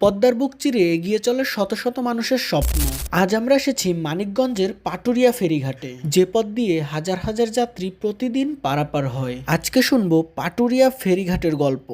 পদ্মার বুক চিরে এগিয়ে চলে শত শত মানুষের স্বপ্ন। আজ আমরা এসেছি মানিকগঞ্জের পাটুরিয়া ফেরিঘাটে, যে পথ দিয়ে হাজার হাজার যাত্রী প্রতিদিন পারাপার হয়। আজকে শুনব পাটুরিয়া ফেরিঘাটের গল্প।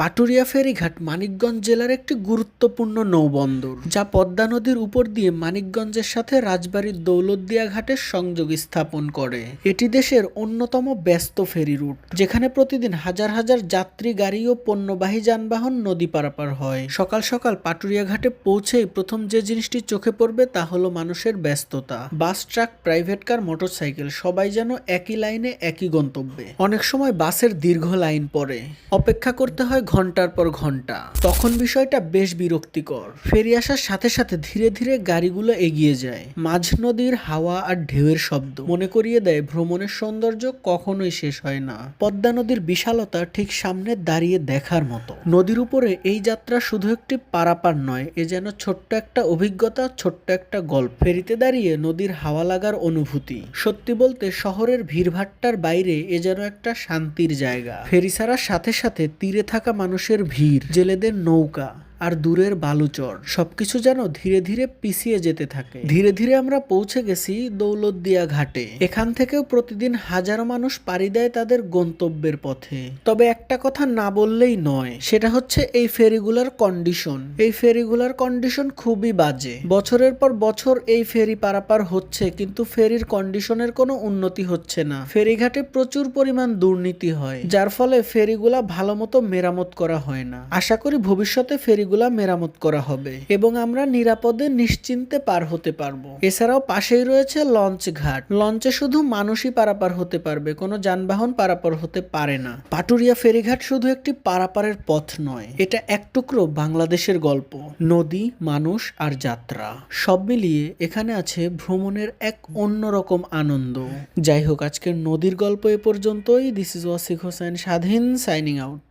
পাটুরিয়া ফেরিঘাট মানিকগঞ্জ জেলার একটি গুরুত্বপূর্ণ নৌবন্দর, যা পদ্মা নদীর উপর দিয়ে মানিকগঞ্জের সাথে রাজবাড়ির দৌলতদিয়া ঘাটের সংযোগ স্থাপন করে। এটি দেশের অন্যতম ব্যস্ত ফেরি রুট, যেখানে প্রতিদিন হাজার হাজার যাত্রী, গাড়ি ও পণ্যবাহী যানবাহন নদী পারাপার হয়। সকাল সকাল পাটুরিয়া ঘাটে পৌঁছেই প্রথম যে জিনিসটি চোখে পড়বে তা হলো মানুষের ব্যস্ততা। Bus, truck, private car, motorcycle, সবাই যেন একই লাইনে একই গন্তব্যে। অনেক সময় বাসের দীর্ঘ লাইন পড়ে। অপেক্ষা করতে হয় ঘণ্টার পর ঘণ্টা। তখন বিষয়টা বেশ বিরক্তিকর। ফেরি আসার সাথে সাথে ধীরে ধীরে গাড়িগুলো এগিয়ে যায়। মাঝ নদীর হাওয়া আর ঢেউয়ের শব্দ। মনে করিয়ে দেয়, ভ্রমণের সৌন্দর্য কখনোই শেষ হয় না। পদ্মা নদীর বিশালতা ঠিক সামনে দাঁড়িয়ে দেখার মতো। নদীর উপরে এই যাত্রা শুধু একটি পারাপার নয়, এ যেন ছোট্ট একটা অভিজ্ঞতা, ছোট্ট একটা গল্প। ফেরিতে দাঁড়িয়ে নদীর হাওয়া লাগার অনুভূতি। সত্যি বলতে, শহরের ভিড়ভাট্টার বাইরে এ যেন একটা শান্তির জায়গা। ফেরি ছাড়ার সাথে সাথে তীরে থাকা মানুষের ভিড় জেলেদের নৌকা। আর দূরের বালুচর, সবকিছু যেন ধীরে ধীরে পিছিয়ে যেতে থাকে। ধীরে ধীরে আমরা পৌঁছে গেছি দৌলতদিয়া ঘাটে। এখান থেকেও প্রতিদিন হাজারো মানুষ পাড়ি দেয় তাদের গন্তব্যের পথে। তবে একটা কথা না বললেই নয়, সেটা হচ্ছে এই ফেরিগুলার কন্ডিশন এই ফেরিগুলার কন্ডিশন খুবই বাজে। বছরের পর বছর এই ফেরি পারাপার হচ্ছে, কিন্তু ফেরির কন্ডিশনের কোনো উন্নতি হচ্ছে না। ফেরিঘাটে প্রচুর পরিমাণ দুর্নীতি হয়, যার ফলে ফেরিগুলা ভালো মতো মেরামত করা হয় না। আশা করি ভবিষ্যতে ফেরিগুলা মেরামত করা হবে এবং আমরা নিরাপদে নিশ্চিন্তে পার হতে পারব। এছাড়াও পাশেই রয়েছে লঞ্চ ঘাট। লঞ্চে শুধু মানুষই পারাপার হতে পারবে, কোনো যানবাহন পারাপার হতে পারে না। পাটুরিয়া ফেরিঘাট শুধু একটি পারাপারের পথ নয়, এটা এক টুকরো বাংলাদেশের গল্প। নদী, মানুষ আর যাত্রা, সব মিলিয়ে এখানে আছে ভ্রমণের এক অন্যরকম আনন্দ। যাই হোক, আজকের নদীর গল্প এ পর্যন্তই। দিস ইজ ওয়াসিক হোসেন স্বাধীন সাইনিং আউট